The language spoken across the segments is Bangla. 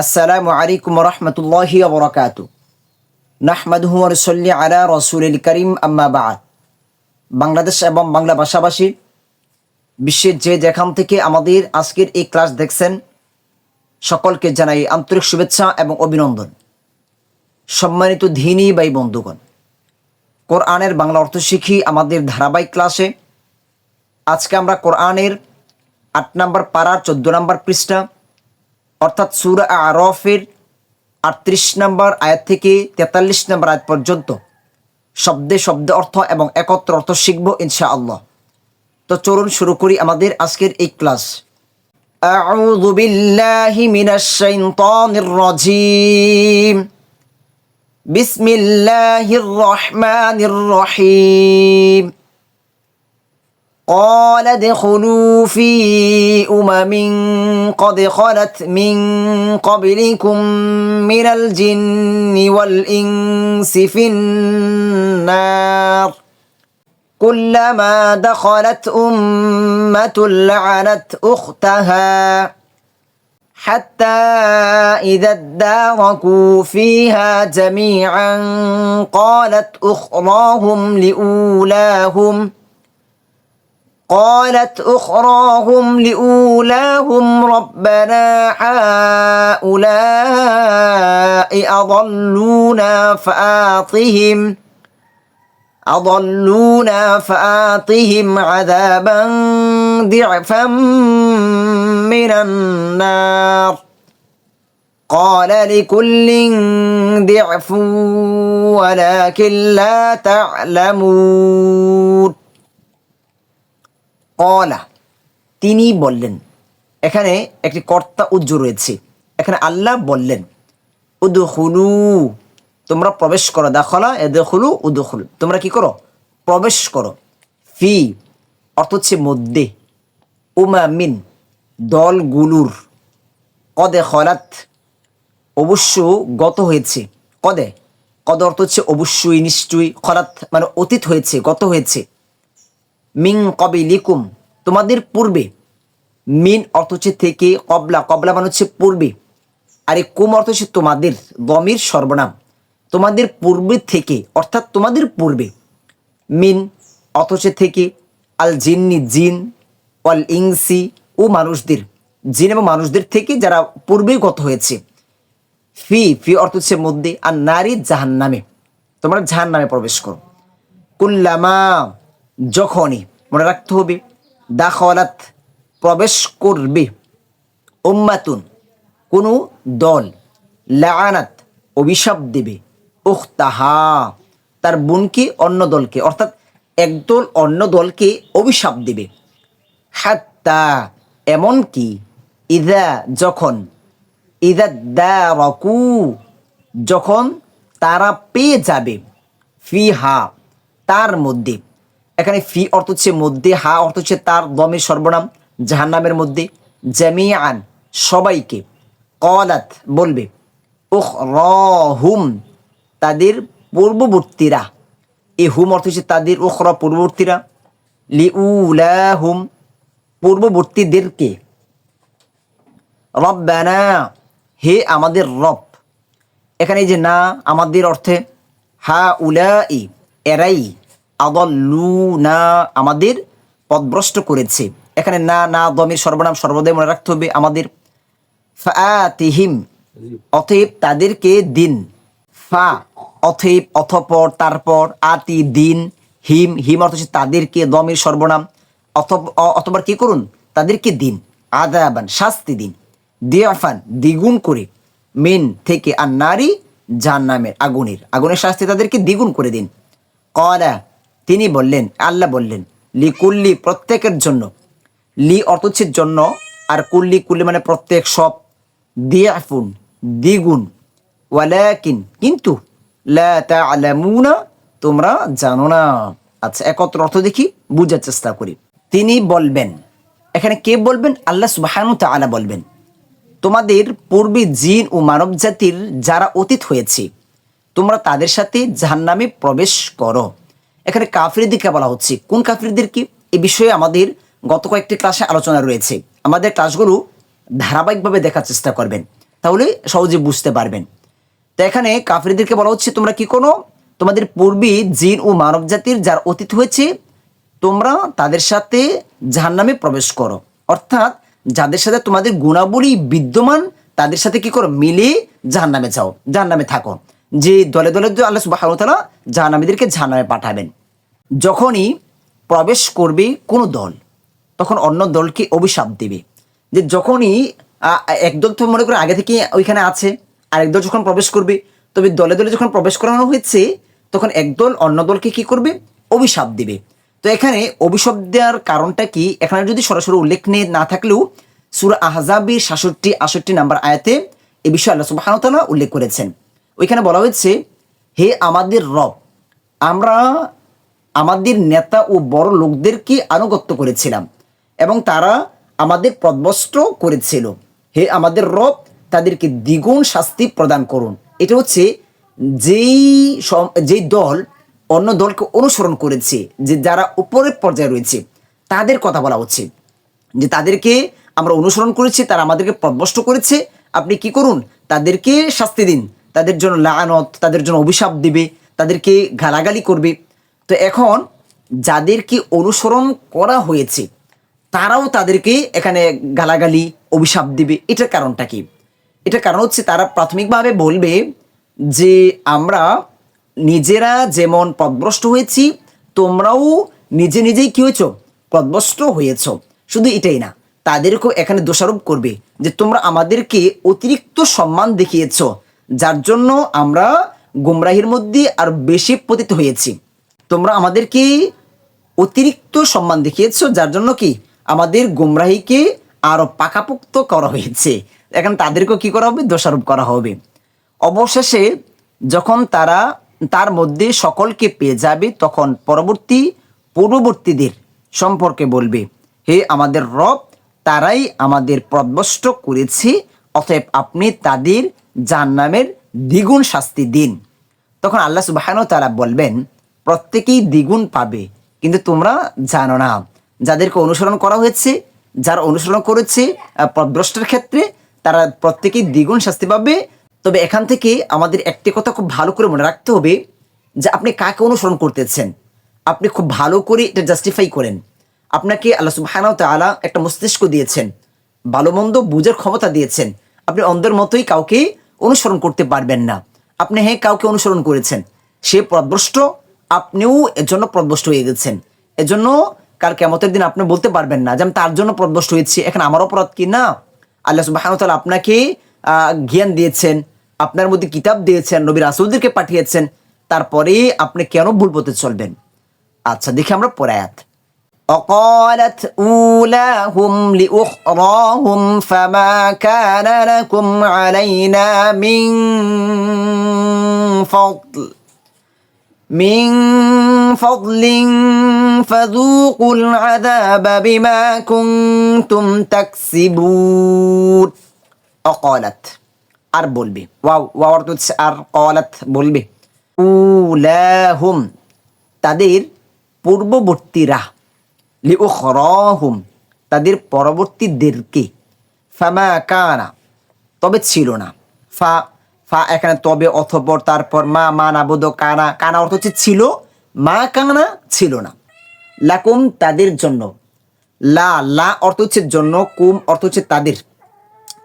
আসসালামু আলাইকুম রহমতুল্লাহি বরকাত নাহমাদহু রসল্লি আলা রসুল করিম, আম্মা বাদ। বাংলাদেশ এবং বাংলা ভাষাভাষী বিশ্বের যে যেখান থেকে আমাদের আজকের এই ক্লাস দেখছেন, সকলকে জানাই আন্তরিক শুভেচ্ছা এবং অভিনন্দন। সম্মানিত ধিনী বাই বন্ধুগণ, কোরআনের বাংলা অর্থ শিখি আমাদের ধারাবাহিক ক্লাসে। আজকে আমরা কোরআনের আট নম্বর পাড়ার চোদ্দ নম্বর পৃষ্ঠা অর্থাৎ সুরা আরফের আটত্রিশ নম্বর আয়াত থেকে তেতাল্লিশ নম্বর আয়াত পর্যন্ত শব্দে শব্দে অর্থ এবং একত্র অর্থ শিখব ইনশাআল্লাহ তো চলুন শুরু করি আমাদের আজকের এই ক্লাস أعوذ بالله من الشيطان الرجيم بسم الله الرحمن الرحيم قال ادخلوا في أمم قد خلت من قبلكم من الجن والإنس في النار. كلما دخلت أمة لعنت أختها حتى إذا اداركوا فيها جميعا قالت أخراهم لأولاهم قالت أخراهم لأولاهم ربنا هؤلاء أضلونا فآطهم أضلونا فآطهم عذابا ضعفا من النار. قال لكل ضعف ولكن لا تعلمون. কলা। তিনি বললেন, এখানে একটি কর্তা উজ্জ্ব রয়েছে। এখানে আল্লাহ বললেন উদুহুলু তোমরা প্রবেশ করো, দাখলা এদুহুলু উদুহুলু তোমরা কি করো? প্রবেশ করো। ফি, অর্থ হচ্ছে মধ্যে। উমা মিন দলগুলোর। কদে খলাত, অবশ্য গত হয়েছে। কদে? কদ অর্থ হচ্ছে অবশ্যই, নিশ্চয়ই। খলাত মানে অতীত হয়েছে, গত হয়েছে। মিং কবে লিকুম তোমাদের পূর্বে। মিন অর্থ হচ্ছে থেকে, কবলা কবলা মানে হচ্ছে পূর্বে। আর এই কুম অর্থ হচ্ছে তোমাদের দমির সর্বনাম। তোমাদের পূর্বে থেকে, অর্থাৎ তোমাদের পূর্বে। মিন অর্থ হচ্ছে থেকে, আল জিন্নি জিন অল ইংসি ও মানুষদের। জিন এবং মানুষদের থেকে যারা পূর্বেই গত হয়েছে। ফি ফি অর্থ হচ্ছে মধ্যে, আর নারী জাহান নামে তোমরা জাহান নামে প্রবেশ করো। কুল্লামা যখনই মনে রাখতে হবে দাখলাত প্রবেশ করবে। উম্মাতুন, কোনো দল লাআনাত অভিশাপ দেবে। উখতাহা, তার বোনকে অন্য দলকে, অর্থাৎ একদল অন্য দলকে অভিশাপ দেবে। হাত্তা, এমনকি ইদা যখন, ইদা দারকু যখন তারা পেয়ে যাবে ফি হা তার মধ্যে। এখানে ফি অর্থ হচ্ছে মধ্যে, হা অর্থ হচ্ছে তার দমের সর্বনাম, জাহান্নামের মধ্যে। জামিয়ান সবাইকে কলাত বলবে উখ হুম তাদের পূর্ববর্তীরা। এ হুম অর্থ হচ্ছে তাদের উখর পূর্ববর্তীরা। লিউলা হুম পূর্ববর্তীদেরকে। রব্বানা, হে আমাদের রব। এখানে যে না, আমাদের অর্থে হা উলা এরাই। আদল্লু না আমাদের পদভ্রষ্ট করেছে। এখানে না না, দমের সর্বনাম সর্বদাই মনে রাখতে হবে আমাদের। ফাতিহিম অতএব তাদেরকে দিন। ফা, অতএব অথপর তারপর, আতি, দিন, হিম হিম অর্থ তাদেরকে, দমের সর্বনাম। অথবা কি করুন? তাদেরকে দিন। আদাবান শাস্তি দিন। দিয়াফান, দ্বিগুণ করে। মেন থেকে আর নারী জাহান্নামের আগুনের। আগুনের শাস্তি তাদেরকে দ্বিগুণ করে দিন। কলা তিনি বললেন, আল্লাহ বললেন, লি কুল্লি প্রত্যেকের জন্য। লি অর্থ হচ্ছে জন্য, আর কুল্লি কুল্লি মানে প্রত্যেক সব। দিয়াফুন দ্বিগুণ ওয়ালাকিন কিন্তু লা তোমরা জানো না। আচ্ছা একত্র অর্থ দেখি, বুঝার চেষ্টা করি। তিনি বলবেন, এখানে কে বলবেন? আল্লাহ সুবহানাহু তাআলা বলবেন, তোমাদের পূর্বে জিন ও মানব জাতির যারা অতীত হয়েছে, তোমরা তাদের সাথে জাহান্নামে প্রবেশ করো। এখানে কাফিরদেরকে বলা হচ্ছে। কোন কাফিরদের কি? এ বিষয়ে আমাদের গত কয়েকটি ক্লাসে আলোচনা রয়েছে। আমাদের ক্লাসগুলো ধারাবাহিকভাবে দেখার চেষ্টা করবেন। তাহলে সহজে বুঝতে পারবেন। তো এখানে কাফিরদেরকে বলা হচ্ছে, তোমরা কি কোনো? তোমাদের পূর্বী জিন ও মানব জাতির যার অতীত হয়েছে, তোমরা তাদের সাথে জাহান্নামে প্রবেশ করো। অর্থাৎ যাদের সাথে তোমাদের গুণাবলী বিদ্যমান, তাদের সাথে কি করো? মিলে জাহান্নামে যাও, জাহান্নামে থাকো। যে দলে দলে আল্লাহ সুবাহ তালা জাহান্নামীদেরকে জাহান্নামে পাঠাবেন, যখনই প্রবেশ করবে কোনো দল, তখন অন্য দলকে অভিশাপ দেবে। যে যখনই একদল তো মনে করে আগে থেকে ওইখানে আছে, আরেক দল যখন প্রবেশ করবে, তবে দলে দলে যখন প্রবেশ করানো হয়েছে, তখন একদল অন্য দলকে কি করবে? অভিশাপ দিবে। তো এখানে অভিশাপ দেওয়ার কারণটা কি? এখানে যদি সরাসরি উল্লেখ নিয়ে না থাকলেও সুরা আহজাবির সাতষট্টি আষট্টি নাম্বার আয়াতে এ বিষয়ে আল্লাহ সুবাহানতালা উল্লেখ করেছেন। ওইখানে বলা হয়েছে, হে আমাদের রব, আমরা আমাদের নেতা ও বড় লোকদেরকে আনুগত্য করেছিলাম এবং তারা আমাদের প্রদবস্ত্র করেছিল। হে আমাদের রব, তাদেরকে দ্বিগুণ শাস্তি প্রদান করুন। এটা হচ্ছে যেই যেই দল অন্য দলকে অনুসরণ করেছে, যে যারা উপরের পর্যায়ে রয়েছে, তাদের কথা বলা হচ্ছে। যে তাদেরকে আমরা অনুসরণ করেছি, তারা আমাদেরকে প্রদবষ্ট করেছে, আপনি কি করুন? তাদেরকে শাস্তি দিন। তাদের জন্য লানত, তাদের জন্য অভিশাপ দিবে, তাদেরকে গালাগালি করবে। তো এখন যাদেরকে অনুসরণ করা হয়েছে, তারাও তাদেরকে এখানে গালাগালি, অভিশাপ দিবে। এটার কারণটা কি? এটার কারণ হচ্ছে তারা প্রাথমিকভাবে বলবে যে, আমরা নিজেরা যেমন পদভ্রষ্ট হয়েছি, তোমরাও নিজে নিজেই কি হয়েছ? পদভ্রষ্ট হয়েছ। শুধু এটাই না, তাদেরকেও এখানে দোষারোপ করবে যে, তোমরা আমাদেরকে অতিরিক্ত সম্মান দেখিয়েছ। যার জন্য আমরা গুমরাহির মধ্যে আর বেশি পতিত হয়েছি। তোমরা আমাদেরকে অতিরিক্ত সম্মান দেখিয়েছো, যার জন্য কি আমাদের গুমরাহিকে আরও পাকাপোক্ত করা হয়েছে। এখন তাদেরকেও কি করা হবে? দোষারোপ করা হবে। অবশেষে যখন তারা তার মধ্যে সকলকে পেয়ে যাবে, তখন পরবর্তী পূর্ববর্তীদের সম্পর্কে বলবে, হে আমাদের রব, তারাই আমাদের প্রদবষ্ট করেছে, অতএব আপনি তাদের জাহান্নামের দ্বিগুণ শাস্তি দিন। তখন আল্লাহ সুবাহানও তারা বলবেন প্রত্যেকেই দ্বিগুণ পাবে কিন্তু তোমরা জানো না। যাদেরকে অনুসরণ করা হয়েছে যারা অনুসরণ করেছে আহ, পথভ্রষ্টের ক্ষেত্রে তারা প্রত্যেকেই দ্বিগুণ শাস্তি পাবে। তবে এখান থেকে আমাদের একটি কথা খুব ভালো করে মনে রাখতে হবে যে আপনি কাকে অনুসরণ করতেছেন? আপনি খুব ভালো করে এটা জাস্টিফাই করেন। আপনাকে আল্লাহ সুবহানাহু তাআলা একটা মস্তিষ্ক দিয়েছেন ভালো মন্দ বুঝার ক্ষমতা দিয়েছেন। আপনি অন্ধের মতোই কাউকে অনুসরণ করতে পারবেন না। আপনি হ্যাঁ কাউকে অনুসরণ করেছেন, সে পদভ্রষ্ট, আপনিও এর জন্য প্রদভ্রষ্ট হয়ে গেছেন। এজন্য কাল কেমতের দিন আপনি বলতে পারবেন না যে আমি তার জন্য প্রদভ্রষ্ট হয়েছি, এখন আমার অপরাধ কি? না। আল্লাহ সুবহানাহু আপনাকে জ্ঞান দিয়েছেন, আপনার মধ্যে কিতাব দিয়েছেন, নবী রাসূলদেরকে পাঠিয়েছেন, তারপরে আপনি কেন ভুল পথে চলবেন? আচ্ছা দেখি আমরা পরে আয়াত। وقالت أولاهم لأخراهم فما كان لكم علينا من فضل من فضل فذوقوا العذاب بما كنتم تكسبون অকলাত আর বলবে ওয়াও ওয়াও অর্থ হচ্ছে আর কলাত বলবে উলাহুম তাদের পূর্ববর্তীরা লিউখরাহুম, তাদের পরবর্তীদেরকে ফামা কানা, তবে ছিল না। ফা ফা এখানে তবে অথপর তারপর মা মা নাবোধ কানা কানা অর্থ হচ্ছে ছিল, মা কানা ছিল না। লাকুম তাদের জন্য। লা লা অর্থ হচ্ছে জন্য, কুম অর্থ হচ্ছে তাদের।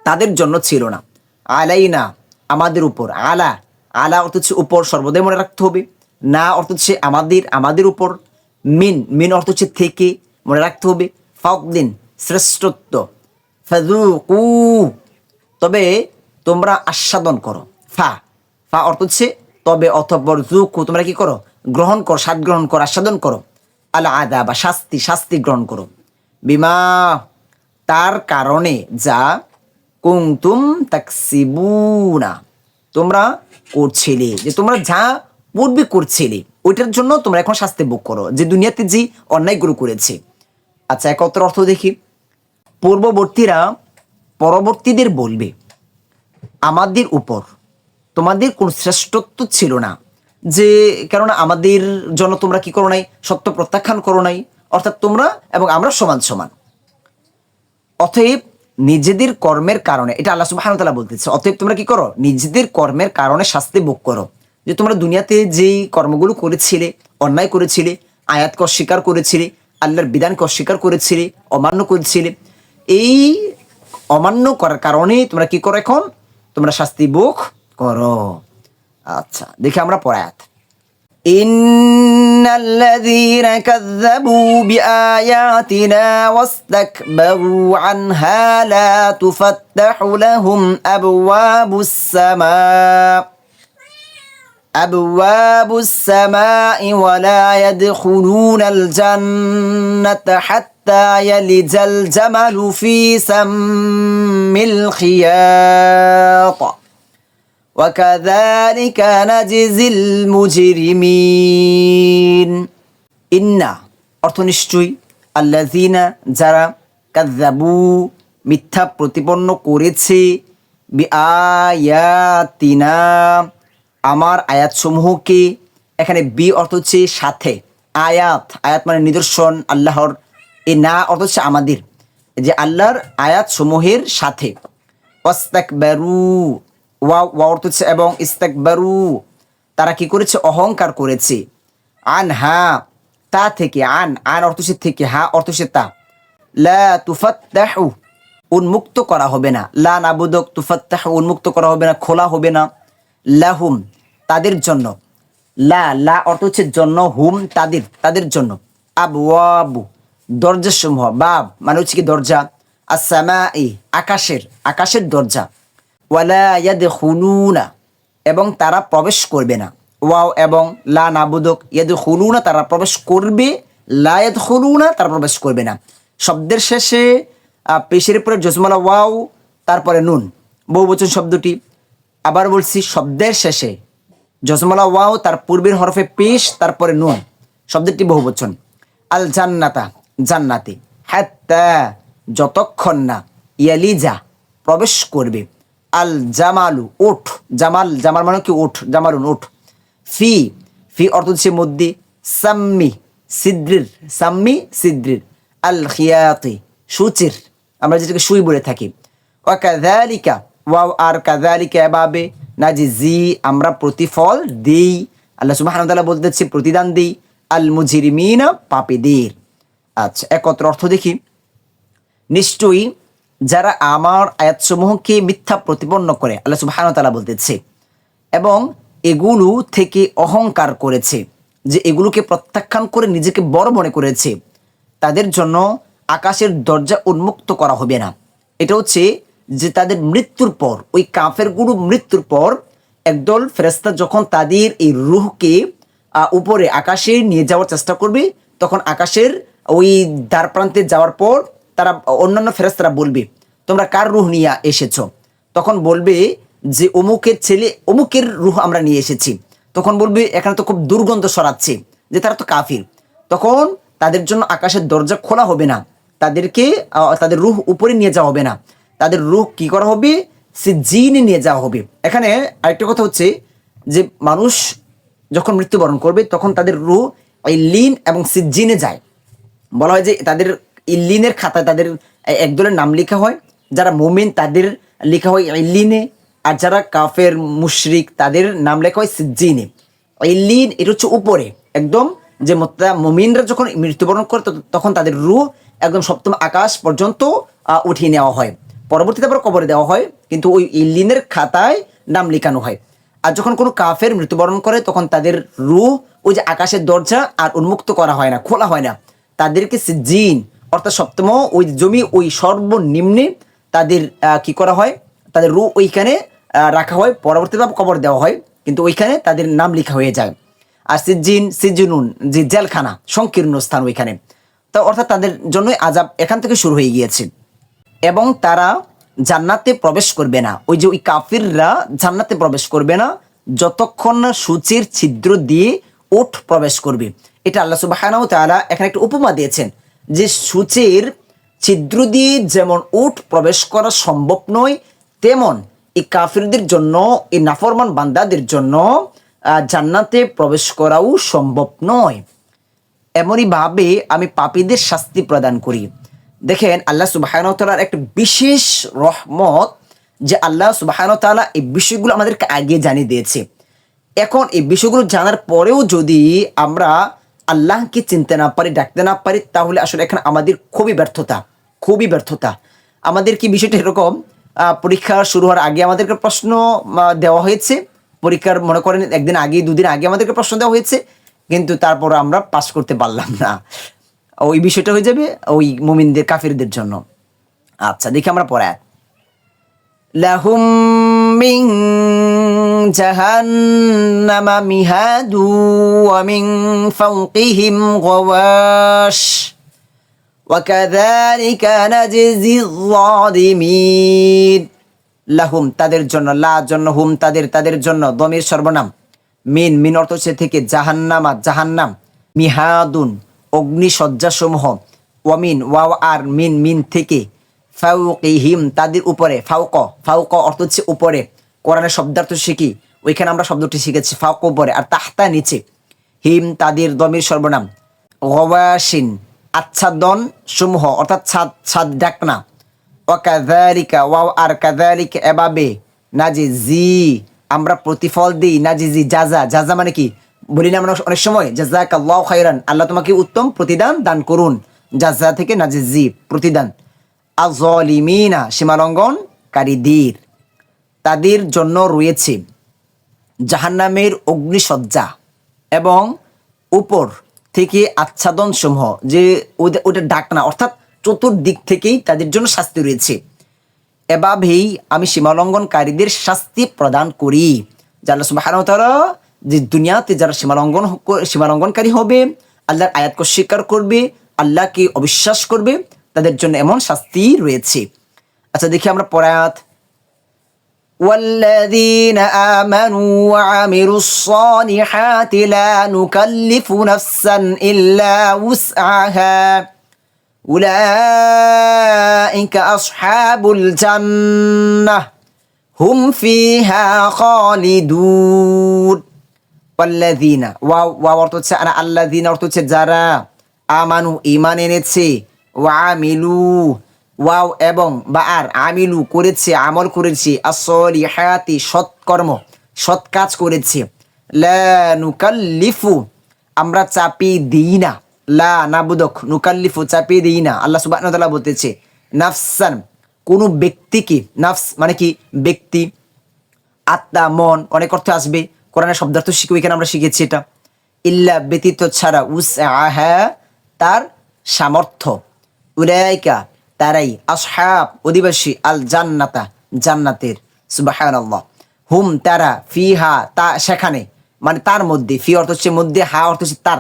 তাদের জন্য ছিল না। আলাই না আমাদের উপর। আলা আলা অর্থ হচ্ছে উপর, সর্বদাই মনে রাখতে হবে। না অর্থ হচ্ছে আমাদের আমাদের উপর। মিন মিন অর্থ হচ্ছে থেকে, মনে রাখতে হবে। ফাউদ্দিন শ্রেষ্ঠত্ব। ফাজুকু তবে তোমরা আস্বাদন করো। ফা ফা অর্থ হচ্ছে তবে অথপর জুকু তোমরা কি করো? গ্রহণ করো, স্বাদ গ্রহণ করো, আস্বাদন করো। আল আদা বা শাস্তি শাস্তি গ্রহণ করো। বিমা, তার কারণে যা কুংতুম তাকসিবুনা। তোমরা করছিলে, যে তোমরা যা পূর্বে করছিলে। ওইটার জন্য তোমরা এখন শাস্তি ভোগ করো। যে দুনিয়াতে যে অন্যায়গুলো করেছে। আচ্ছা একত্র অর্থ দেখি। পূর্ববর্তীরা পরবর্তীদের বলবে, আমাদের উপর তোমাদের কোন শ্রেষ্ঠত্ব ছিল না। যে, কেননা আমাদের জন্য তোমরা কি করো নাই? সত্য প্রত্যাখ্যান করো নাই। অর্থাৎ তোমরা এবং আমরা সমান সমান। অতএব নিজেদের কর্মের কারণে, এটা আল্লাহ সুবাহ তাআলা বলতেছে, অতএব তোমরা কি করো? নিজেদের কর্মের কারণে শাস্তি ভোগ করো। যে তোমরা দুনিয়াতে যেই কর্মগুলো করেছিলে অন্যায় করেছিলে আয়াতকে অস্বীকার করেছিলে আল্লাহর বিধানকে অস্বীকার করেছিলে অমান্য করেছিলে এই অমান্য করার কারণে তোমরা কি করো এখন তোমরা শাস্তি ভোগ করো আচ্ছা দেখি আমরা পড়ায়াত إن الذين كذبوا بآياتنا واستكبروا عنها لا تفتح لهم أبواب السماء أبواب السماء ولا يدخلون الجنة حتى يلج الجمل في سم الخياط وكذلك نجزي المجرمين ইন্না অর্থ নিশ্চয়ই আল্লাযিনা যারা কাযাবু মিথ্যা প্রতিপন্ন করেছে বিআয়াতিনা আমার আয়াতসমূহকে এখানে বি অর্থ হচ্ছে সাথে। আয়াত আয়াত মানে নিদর্শন, আল্লাহর। এ না অর্থ হচ্ছে আমাদের। যে আল্লাহর আয়াত সমূহের সাথে। অস্তাকবারু ওয়া ওয়া অর্থ হচ্ছে এবং ইস্তাকবারু। তারা কি করেছে? অহংকার করেছে। আন, হা, তা থেকে। আন আন অর্থ হচ্ছে থেকে, হা অর্থ হচ্ছে তা। লা উন্মুক্ত করা হবে না। লা নাবুদক, তুফাত্তাহু, উন্মুক্ত করা হবে না, খোলা হবে না। লাহুম তাদের জন্য। লা লা অর্থ হচ্ছে জন্য, হুম, তাদের তাদের জন্য। আবু আবু দরজা সমূহ বাব মানে হচ্ছে কি দরজা। আসামা আকাশের আকাশের দরজা। ওয়ালা ইয়াদখুলুনা, এবং তারা প্রবেশ করবে না। ওয়াও এবং লা নাবুদক, ইয়াদখুলুনা, তারা প্রবেশ করবে। লা ইয়াদখুলুনা, তারা প্রবেশ করবে না। শব্দের শেষে পেশের পরে জজমালা ওয়াও, তারপরে নুন। বহুবচন শব্দটি। আবার বলছি, শব্দের শেষে। জজমালা ওয়াও, তার পূর্বের হরফে পেশ তারপরে নুন। শব্দটি বহুবচন আল জান্নাতা জান্নাতে। হাত্তা, যতক্ষণ না ইয়ালিজা প্রবেশ করবে। আল জামালু ওঠ জামাল জামাল মানে কি ওঠ জামালুন ওঠ ফি ফি অর্থ হচ্ছে মধ্যে সাম্মি, সিদ্রির সাম্মি, সিদ্রির। আল খিয়াতি সূচির। আমরা যেটাকে সুই বলে থাকি। ওয়াকাযালিকা ওয়াও আর কাযালিকা এভাবে। নাজি জি, আমরা প্রতিফল দিই। আল্লাহ ওয়া তাআলা বলতেছে, প্রতিদান দিই। আল মুজরিমিনা পাপীদের। আচ্ছা একত্র অর্থ দেখি। নিশ্চয়ই যারা আমার আয়াতসমূহকে মিথ্যা প্রতিপন্ন করে, আল্লাহ সুবহানাহু ওয়া বলতেছে, এবং এগুলো থেকে অহংকার করেছে, যে এগুলোকে প্রত্যাখ্যান করে নিজেকে বড় মনে করেছে, তাদের জন্য আকাশের দরজা উন্মুক্ত করা হবে না। এটা হচ্ছে যে তাদের মৃত্যুর পর, ওই কাফের গুরু মৃত্যুর পর, একদল ফেরেস্তা যখন তাদের এই রুহকে উপরে আকাশে নিয়ে যাওয়ার চেষ্টা করবে, তখন আকাশের ওই দ্বার প্রান্তে যাওয়ার পর তারা অন্যান্য ফেরেস্তারা বলবে, তোমরা কার রুহ নিয়ে এসেছ? তখন বলবে যে, অমুকের ছেলে, অমুকের রুহ আমরা নিয়ে এসেছি। তখন বলবে, এখানে তো খুব দুর্গন্ধ সরাচ্ছে যে তারা তো কাফির। তখন তাদের জন্য আকাশের দরজা খোলা হবে না, তাদেরকে তাদের রুহ উপরে নিয়ে যাওয়া হবে না। তাদের রুহ কি করা হবে? সে জিনে নিয়ে যাওয়া হবে। এখানে আরেকটা কথা হচ্ছে যে মানুষ যখন মৃত্যুবরণ করবে, তখন তাদের রু ওই লিন এবং সিজিনে যায়। বলা হয় যে তাদের ইল্লিনের খাতায় তাদের একদলের নাম লেখা হয়। যারা মোমেন, তাদের লেখা হয় ইল্লিনে আর যারা কাফের, মুশরিক, তাদের নাম লেখা হয় সিজ্জিনে ইল্লিন এটা হচ্ছে উপরে। একদম যে মোত্তা মুমিনরা যখন মৃত্যুবরণ করে, তখন তাদের রু একদম সপ্তম আকাশ পর্যন্ত উঠিয়ে নেওয়া হয়। পরবর্তীতে আবার কবরে দেওয়া হয়, কিন্তু ওই ইল্লিনের খাতায় নাম লেখানো হয়। আর যখন কোনো কাফের মৃত্যুবরণ করে, তখন তাদের রু ওই যে আকাশের দরজা, আর উন্মুক্ত করা হয় না, খোলা হয় না। তাদেরকে জিন অর্থাৎ সপ্তম, ওই জমি, ওই সর্বনিম্নে তাদের কি করা হয়? তাদের রু ওইখানে রাখা হয়। পরবর্তীতে কবর দেওয়া হয়, কিন্তু ওইখানে তাদের নাম লেখা হয়ে যায়। আর সিজিন সিজুনুন যে জেলখানা সংকীর্ণ স্থান ওইখানে। তা অর্থাৎ তাদের জন্য আজাব এখান থেকে শুরু হয়ে গিয়েছে। এবং তারা জান্নাতে প্রবেশ করবে না। ওই যে ওই কাফিররা জান্নাতে প্রবেশ করবে না, যতক্ষণ না সূচের ছিদ্র দিয়ে ওঠ প্রবেশ করবে। এটা আল্লাহ সুবাহানাও তারা এখানে একটা উপমা দিয়েছেন যে সূচের ছিদ্র দিয়ে যেমন ওঠ প্রবেশ করা সম্ভব নয়, তেমন এই কাফিরদের জন্য, এই নাফরমান বান্দাদের জন্য জান্নাতে প্রবেশ করাও সম্ভব নয়। এমনইভাবে আমি পাপীদের শাস্তি প্রদান করি। দেখেন আল্লাহ সুবাহান তালার একটা বিশেষ রহমত যে আল্লাহ সুবাহান তালা এই বিষয়গুলো আমাদেরকে আগে জানিয়ে দিয়েছে। এখন এই বিষয়গুলো জানার পরেও যদি আমরা আল্লাহকে চিনতে না পারি, ডাকতে না পারি, তাহলে আসলে এখানে আমাদের খুবই ব্যর্থতা খুবই ব্যর্থতা। আমাদের কি বিষয়টা এরকম? পরীক্ষা শুরু হওয়ার আগে আমাদেরকে প্রশ্ন দেওয়া হয়েছে। পরীক্ষার মনে করেন একদিন আগে দুদিন আগে আমাদেরকে প্রশ্ন দেওয়া হয়েছে, কিন্তু তারপর আমরা পাস করতে পারলাম না। ওই বিষয়টা হয়ে যাবে ওই মুমিনদের কাফিরদের জন্য আচ্ছা দেখি আমরা পরে আয়াত। لهم من جهنم مهاد ومن فوقهم غواش وكذلك نجزي الظالمين লাহুম তাদের জন্য লা জন্য হুম তাদের তাদের জন্য দমের সর্বনাম মিন মিন অর্থ হচ্ছে থেকে জাহান্নামা জাহান্নাম মিহাদুন অগ্নিসজ্জাসমূহ ওয়ামিন, ওয়াও, আর, মিন মিন থেকে ফাউকিহিম তাদের উপরে, ফাউক ফাউক অর্থ হচ্ছে উপরে। কোরআনের শব্দার্থ শিখি ওইখানে আমরা শব্দটি শিখেছি, ফাউক উপরে, আর তাহতা নিচে। হিম তাদের দমের সর্বনাম। গওয়াসিন আচ্ছাদন সমূহ, অর্থাৎ ছাদ ছাদ ডাকনা। ও ওয়াকাযালিকা, ওয়াও, আর কাযালিকা এভাবে নাজি জি আমরা প্রতিফল দিই নাজি জি জাজা জাজা মানে কি? বলি না আমরা অনেক সময় জাজাক আল্লাহ খাইরান আল্লাহ তোমাকে উত্তম প্রতিদান দান করুন। জাজা থেকে নাজি জি প্রতিদান। আজলিমিনা সীমালঙ্ঘনকারীদের। তাদের জন্য রয়েছে জাহান্নামের অগ্নিসজ্জা এবং উপর থেকে আচ্ছাদন সমূহ যে ওটা ডাকনা অর্থাৎ চতুর্দিক থেকেই তাদের জন্য শাস্তি রয়েছে। এভাবেই আমি সীমালঙ্ঘনকারীদের শাস্তি প্রদান করি যারা সুবাহ যে দুনিয়াতে যারা সীমালঙ্ঘন হ- সীমালঙ্ঘনকারী হবে আল্লাহর আয়াতকে স্বীকার করবে আল্লাহকে অবিশ্বাস করবে তাদের জন্য এমন শাস্তি রয়েছে আচ্ছা দেখি আমরা পরায়াত والذين آمنوا وعملوا الصالحات لا نكلف نفسا إلا وسعها أولئك أصحاب الجنة هم فيها خالدون পাল্লাদিনা ওয়া ওয়া অর্থ হচ্ছে আর আল্লাদিনা অর্থ হচ্ছে যারা আমানু ইমান এনেছে. ওয়া আমিলু ওয়াও এবং বা আর আমিলু করেছে. আমল করেছে. আসল ইহায়াতি সৎকর্ম. সৎ কাজ করেছে. নুকাল্লিফু আমরা চাপিয়ে দিই না. লা নাবুদক নুকাল্লিফু চাপিয়ে দিই না. আল্লাহ সুবাহ বলতেছে, নাফসান. কোনো ব্যক্তিকে, নাফস মানে কি? ব্যক্তি, আত্মা, মন, অনেক অর্থ আসবে। কোরআনের শব্দার্থ শিখব এখানে আমরা শিখেছি এটা। ইল্লা ব্যতীত ছাড়া উস আহা তার সামর্থ্য। উলাইকা তারাই আসহাব, অধিবাসী আল জান্নাতা জান্নাতের। সুবাহানাল্লাহ। হুম তারা ফি হা তা সেখানে মানে তার মধ্যে, ফি অর্থ হচ্ছে মধ্যে, হা অর্থ হচ্ছে তার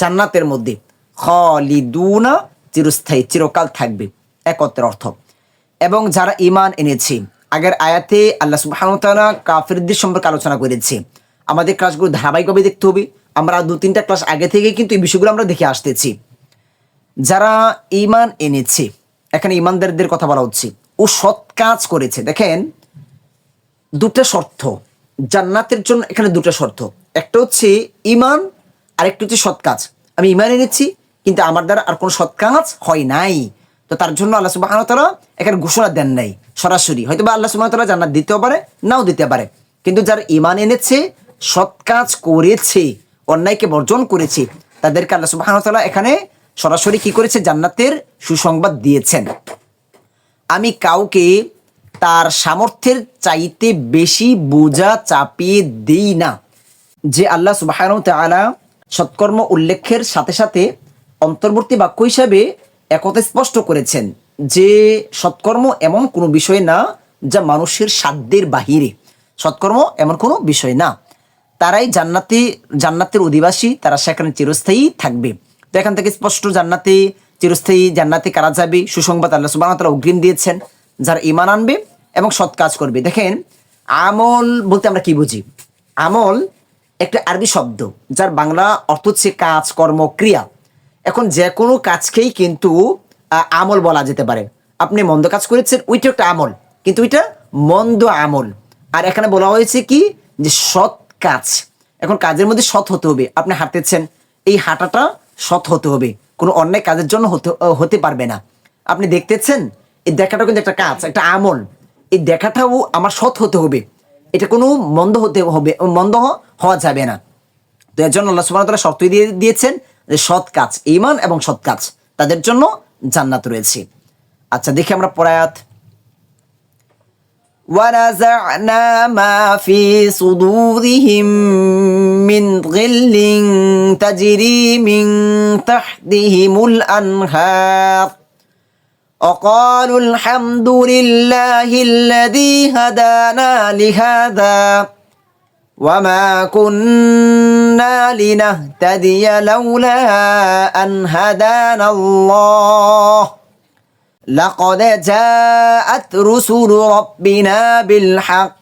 জান্নাতের মধ্যে। খলিদুনা চিরস্থায়ী, চিরকাল থাকবে, একত্রের অর্থ। এবং যারা ইমান এনেছে আগের আয়াতে আল্লাহ তাআলা কাফিরদের সম্পর্কে আলোচনা করেছে। আমাদের ক্লাসগুলো ধারাবাহিকভাবে দেখতে হবে। আমরা দু তিনটা ক্লাস আগে থেকে কিন্তু এই বিষয়গুলো আমরা দেখে আসতেছি। যারা ইমান এনেছে, এখানে ইমানদারদের কথা বলা হচ্ছে, ও সৎ কাজ করেছে। দেখেন, দুটা শর্ত। জান্নাতের জন্য এখানে দুটা শর্ত। একটা হচ্ছে ইমান আর একটা হচ্ছে সৎ কাজ। আমি ইমান এনেছি, কিন্তু আমার দ্বারা আর কোনো সৎ কাজ হয় নাই। তো তার জন্য আল্লাহ সুবাহ তারা এখানে ঘোষণা দেন নাই, সরাসরি। হয়তো বা আল্লাহ সুবাহ তারা জান্নাত দিতেও পারে, নাও দিতে পারে। কিন্তু যার ইমান এনেছে, সৎ কাজ করেছে, অন্যায়কে বর্জন করেছে, তাদেরকে আল্লাহ সুবাহ তালা এখানে সরাসরি কি করেছে? জান্নাতের সুসংবাদ দিয়েছেন। আমি কাউকে তার সামর্থ্যের চাইতে বেশি বোঝা চাপিয়ে দেই না। যে আল্লাহ সুবাহ তাআলা সৎকর্ম উল্লেখের সাথে সাথে অন্তর্বর্তী বাক্য হিসাবে একথা স্পষ্ট করেছেন যে সৎকর্ম এমন কোনো বিষয় না যা মানুষের সাধ্যের বাহিরে। সৎকর্ম এমন কোনো বিষয় না। তারাই জান্নাতে, জান্নাতের অধিবাসী, তারা সেখানে চিরস্থায়ী থাকবে। তো এখান থেকে স্পষ্ট জান্নাতে, চিরস্থায়ী জান্নাতে কারা যাবে? সুসংবাদ আল্লাহ সুবাহ তারা অগ্রিম দিয়েছেন, যারা ইমান আনবে এবং সৎ কাজ করবে। দেখেন, আমল বলতে আমরা কি বুঝি? আমল একটা আরবি শব্দ, যার বাংলা অর্থ হচ্ছে কাজ, কর্ম, ক্রিয়া। এখন যে কোনো কাজকেই কিন্তু আমল বলা যেতে পারে। আপনি মন্দ কাজ করেছেন, ওইটা একটা আমল। কিন্তু ওইটা মন্দ আমল। আর এখানে বলা হয়েছে কি? যে সৎ কাজ। এখন কাজের মধ্যে সৎ হতে হবে। আপনি হাঁটতেছেন এই হাঁটাটা সৎ হতে হবে। কোনো অন্যায় কাজের জন্য হতে হতে পারবে না। আপনি দেখতেছেন, এই দেখাটাও কিন্তু একটা কাজ, একটা আমল। এই দেখাটাও আমার সৎ হতে হবে। এটা কোনো মন্দ হতে হবে, মন্দ হওয়া যাবে না। তো এর জন্য আল্লাহ সুবহানাহু ওয়া তাআলা শর্ত দিয়ে দিয়েছেন যে সৎ কাজ ঈমান এবং সৎ কাজ তাদের জন্য জান্নাত রয়েছে আচ্ছা দেখি আমরা পরায়াত ونزعنا ما في صدورهم من غل تجري من تحتهم الأنهار وقالوا الحمد لله الذي هدانا لهذا وما كنا كنا لنهتدي لولا أن هدانا الله لقد جاءت رسل ربنا بالحق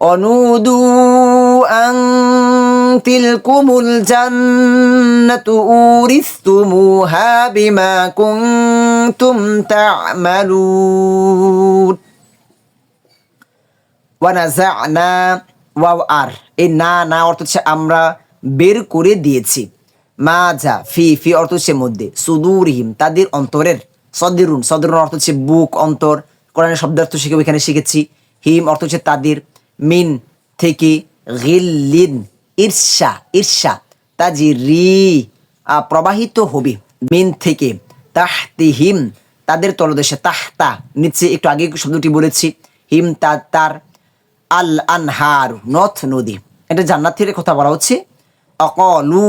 ونودوا أن تلكم الجنة أورثتموها بما كنتم تعملون ونزعنا ওয়াও আর। এই না না অর্থ হচ্ছে আমরা বের করে দিয়েছি। মা যা ফি ফি অর্থ হচ্ছে মধ্যে। সুদূরহিম তাদের অন্তরের। সদিরুন সদরুন অর্থ হচ্ছে বুক অন্তর। কোরআনের শব্দার্থ শিখে এখানে শিখেছি। হিম অর্থ হচ্ছে তাদের। মিন থেকে গিল্লিন ঈর্ষা ঈর্ষা। তাজি রি আহ, প্রবাহিত হবে। মিন থেকে তাহতিহিম তাদের তলদেশে তাহতা। নিচে একটু আগে শব্দটি বলেছি। হিম তা তার আল আনহার নথ নদী। এটা জান্নাতের কথা বলা হচ্ছে। অকলু,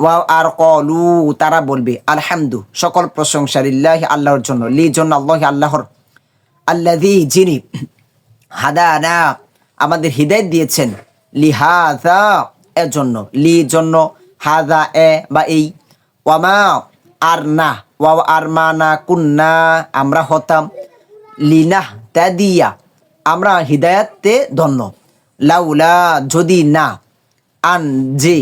ওয়া আর কলু তারা বলবে, আলহামদু, সকল প্রশংসা লিল্লাহি আল্লাহর জন্য লি জন্য আল্লাহ আল্লাহর। আল্লাহি যিনি হাদানা, আমাদের হৃদয় দিয়েছেন লিহাজা এর জন্য লি জন্য হাজা এ বা এই। ওয়ামা আর না ওয়া আর মা না কুন্না, আমরা হতাম লিনা তাদিয়া আমরা হৃদায়াতে ধন্য। লাউলা যদি না, আন যে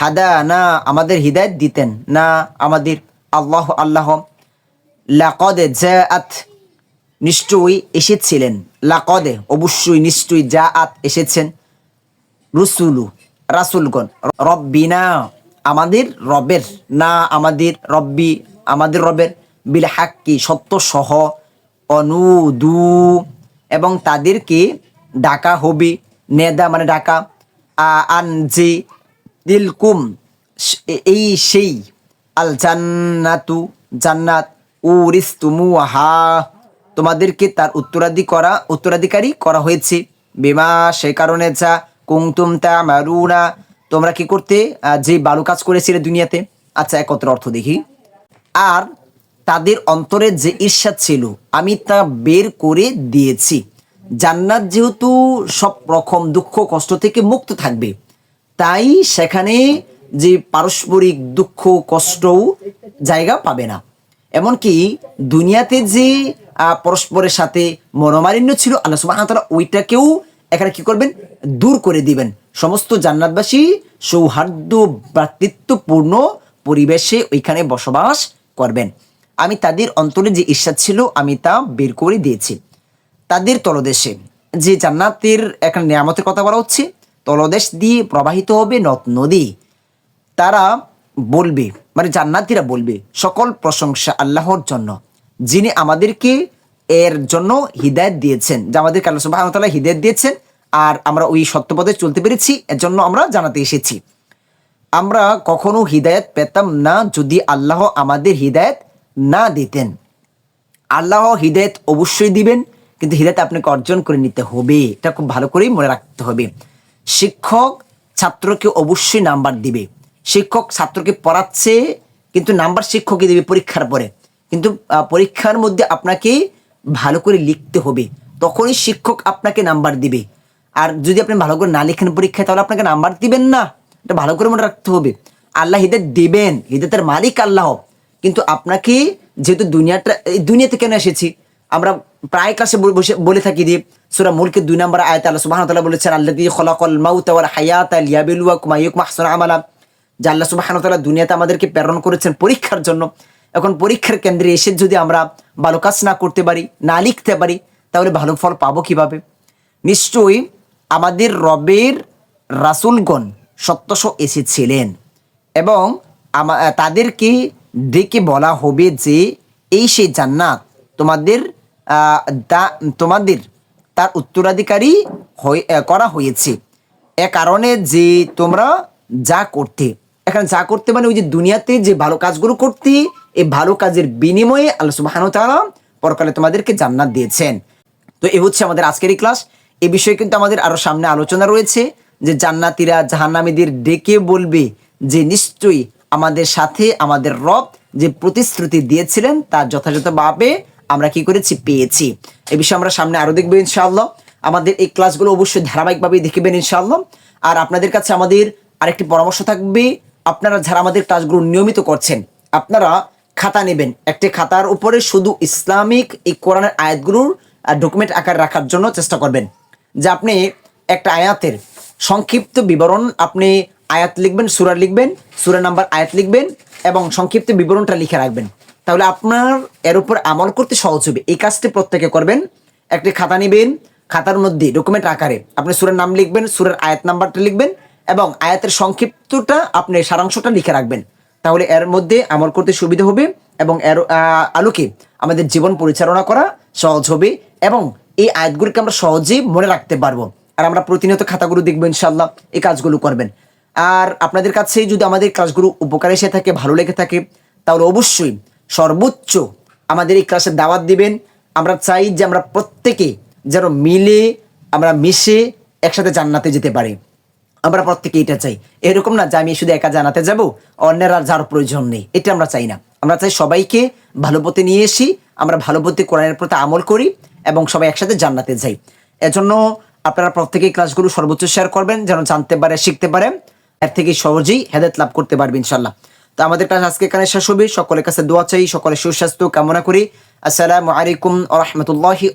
হাদা না আমাদের হৃদায়ত দিতেন না আমাদের আল্লাহ আল্লাহ। লাকদে জাআত, নিশ্চয়ই এসেছিলেন। লাকদে, অবশ্যই নিশ্চয়ই যা আত এসেছেন। রসুলু, রাসুলগণ রব্বি না আমাদের রবের, না আমাদের রব্বি, আমাদের রবের। বিল হাক্কি, সত্য সহ, অনুদু এবং তাদেরকে ডাকা হবে, নেদা মানে ডাকা আন যে দিলকুম এই সেই আল জান্নাতু জান্নাত উরিস্তুমু হা তোমাদেরকে তার উত্তরাধি করা, উত্তরাধিকারী করা হয়েছে। বিমা, সে কারণে যা কুংতুম তা মারুনা তোমরা কি করতে যে বালু কাজ করেছিলে দুনিয়াতে? আচ্ছা একত্র অর্থ দেখি। আর তাদের অন্তরে যে ঈর্ষা ছিল, আমি তা বের করে দিয়েছি। জান্নাত যেহেতু সব রকম দুঃখ, কষ্ট থেকে মুক্ত থাকবে, তাই সেখানে যে পারস্পরিক দুঃখ, কষ্টও জায়গা পাবে না। এমনকি দুনিয়াতে যে পরস্পরের সাথে মনোমালিন্য ছিল, আল্লাহ সুবাহ ওইটাকেও এখানে কি করবেন? দূর করে দিবেন। সমস্ত জান্নাতবাসী সৌহার্দ্য, ভ্রাতৃত্বপূর্ণ পরিবেশে ওইখানে বসবাস করবেন। আমি তাদের অন্তরে যে ঈর্ষা ছিল, আমি তা বের করে দিয়েছি। তাদের তলদেশে যে জান্নাতের এখানে নিয়ামতের কথা বলা হচ্ছে, তলদেশ দিয়ে প্রবাহিত হবে নদ নদী। তারা বলবে মানে জান্নাতিরা বলবে, সকল প্রশংসা আল্লাহর জন্য, যিনি আমাদেরকে এর জন্য হিদায়ত দিয়েছেন, যে আমাদেরকে আল্লাহ সুবাহ তাআলা হিদায়ত দিয়েছেন, আর আমরা ওই সত্যপথে চলতে পেরেছি, এর জন্য আমরা জানাতে এসেছি। আমরা কখনো হিদায়ত পেতাম না, যদি আল্লাহ আমাদের হিদায়ত না দিতেন। আল্লাহ হিদায়ত অবশ্যই দিবেন, কিন্তু হিদায়ত আপনাকে অর্জন করে নিতে হবে। এটা খুব ভালো করেই মনে রাখতে হবে। শিক্ষক ছাত্রকে অবশ্যই নাম্বার দিবে। শিক্ষক ছাত্রকে পড়াচ্ছে, কিন্তু নাম্বার শিক্ষকই দেবে পরীক্ষার পরে। কিন্তু পরীক্ষার মধ্যে আপনাকে ভালো করে লিখতে হবে। তখনই শিক্ষক আপনাকে নাম্বার দিবে। আর যদি আপনি ভালো করে না লিখেন পরীক্ষায়, তাহলে আপনাকে নাম্বার দিবেন না। এটা ভালো করে মনে রাখতে হবে। আল্লাহ হিদায়ত দিবেন। হিদায়তের মালিক আল্লাহ। কিন্তু আপনাকে যেহেতু দুনিয়াটা, এই দুনিয়াতে কেন এসেছি? আমরা প্রায় বল- বসে, বলে থাকি যে সুরা মুলকের দুই নম্বর আয়াত আল্লাহ সুবহানাহু ওয়া তাআলা বলেছেন, আল্লাযী খলাকাল মাউতা ওয়াল হায়াতা লিয়াবলুয়াকুম আইয়ুকুম আহসানু আমালা। যে আল্লাহ সুবহানাহু ওয়া তাআলা দুনিয়াতে আমাদেরকে প্রেরণ করেছেন পরীক্ষার জন্য। এখন পরীক্ষার কেন্দ্রে এসে যদি আমরা ভালো কাজ না করতে পারি, না লিখতে পারি, তাহলে ভালো ফল পাবো কীভাবে? নিশ্চয়ই আমাদের রবের রাসূলগণ সত্যস এসেছিলেন এবং তাদেরকে ডেকে বলা হবে যে, এই সেই জান্নাত তোমাদের দা- তোমাদের তার উত্তরাধিকারী করা হয়েছে। এ কারণে যে তোমরা যা করতে, এখানে যা করতে মানে ওই যে দুনিয়াতে যে ভালো কাজগুলো করতে, এই ভালো কাজের বিনিময়ে আল্লাহ সুবাহানু তাআলা পরকালে তোমাদেরকে জান্নাত দিয়েছেন। তো এ হচ্ছে আমাদের আজকেরই ক্লাস। এ বিষয়ে কিন্তু আমাদের আরও সামনে আলোচনা রয়েছে যে জান্নাতীরা জাহান্নামীদের ডেকে বলবে যে, নিশ্চয়ই আমাদের সাথে আমাদের রব যে প্রতিশ্রুতি দিয়েছিলেন তার যথাযথভাবে আমরা কি করেছি? পেয়েছি। এ বিষয়ে আমরা সামনে আরও দেখব ইনশাআল্লাহ। আমাদের এই ক্লাসগুলো অবশ্যই ধারাবাহিকভাবে দেখবেন ইনশাআল্লাহ। আর আপনাদের কাছে আমাদের আরেকটি পরামর্শ থাকবে। আপনারা যারা আমাদের ক্লাসগুলো নিয়মিত করছেন, আপনারা খাতা নেবেন। একটি খাতার উপরে শুধু ইসলামিক এই কোরআনের আয়াতগুলোর ডকুমেন্ট আকার রাখার জন্য চেষ্টা করবেন। যে আপনি একটা আয়াতের সংক্ষিপ্ত বিবরণ আপনি আয়াত লিখবেন, সুরা লিখবেন, সুরা নাম্বার আয়াত লিখবেন এবং সংক্ষিপ্ত বিবরণটা লিখে রাখবেন। তাহলে আপনার এর উপর আমল করতে সহজ হবে। এই কাজটি প্রত্যেকে করবেন। একটি খাতা নেবেন, খাতার মধ্যে ডকুমেন্ট আকারে আপনি সুরের নাম লিখবেন, সুরের আয়াত নাম্বারটা লিখবেন এবং আয়াতের সংক্ষিপ্তটা আপনি সারাংশটা লিখে রাখবেন। তাহলে এর মধ্যে আমল করতে সুবিধা হবে এবং এর আলোকে আমাদের জীবন পরিচালনা করা সহজ হবে এবং এই আয়াতগুলিকে আমরা সহজেই মনে রাখতে পারব। আর আমরা প্রতিনিয়ত খাতাগুলো দেখব ইনশাল্লাহ এই কাজগুলো করবেন। আর আপনাদের কাছে যদি আমাদের ক্লাসগুলো উপকার এসে থাকে, ভালো লেগে থাকে, তাহলে অবশ্যই সর্বোচ্চ আমাদের এই ক্লাসে দাওয়াত দিবেন। আমরা চাই যে আমরা প্রত্যেকে যেন মিলে আমরা মিশে একসাথে জান্নাতে যেতে পারি। আমরা প্রত্যেকে এটা চাই। এরকম না যে আমি শুধু একা জানাতে যাব, অন্যের আর যার প্রয়োজন নেই। এটা আমরা চাই না। আমরা চাই সবাইকে ভালো পথে নিয়ে এসি, আমরা ভালো পথে কোরআনের প্রতি আমল করি এবং সবাই একসাথে জান্নাতে যাই। এজন্য আপনারা প্রত্যেকেই ক্লাসগুলো সর্বোচ্চ শেয়ার করবেন, যেন জানতে পারে, শিখতে পারে। এর থেকে সহজেই হেদায়ত লাভ করতে পারবে ইনশাল্লাহ তো আমাদের ক্লাস আজকে এখানে শেষ হবে। সকলের কাছে দোয়া চাই, সকলের সুস্বাস্থ্য কামনা করি। আসসালামু আলাইকুম রহমতুল্লাহি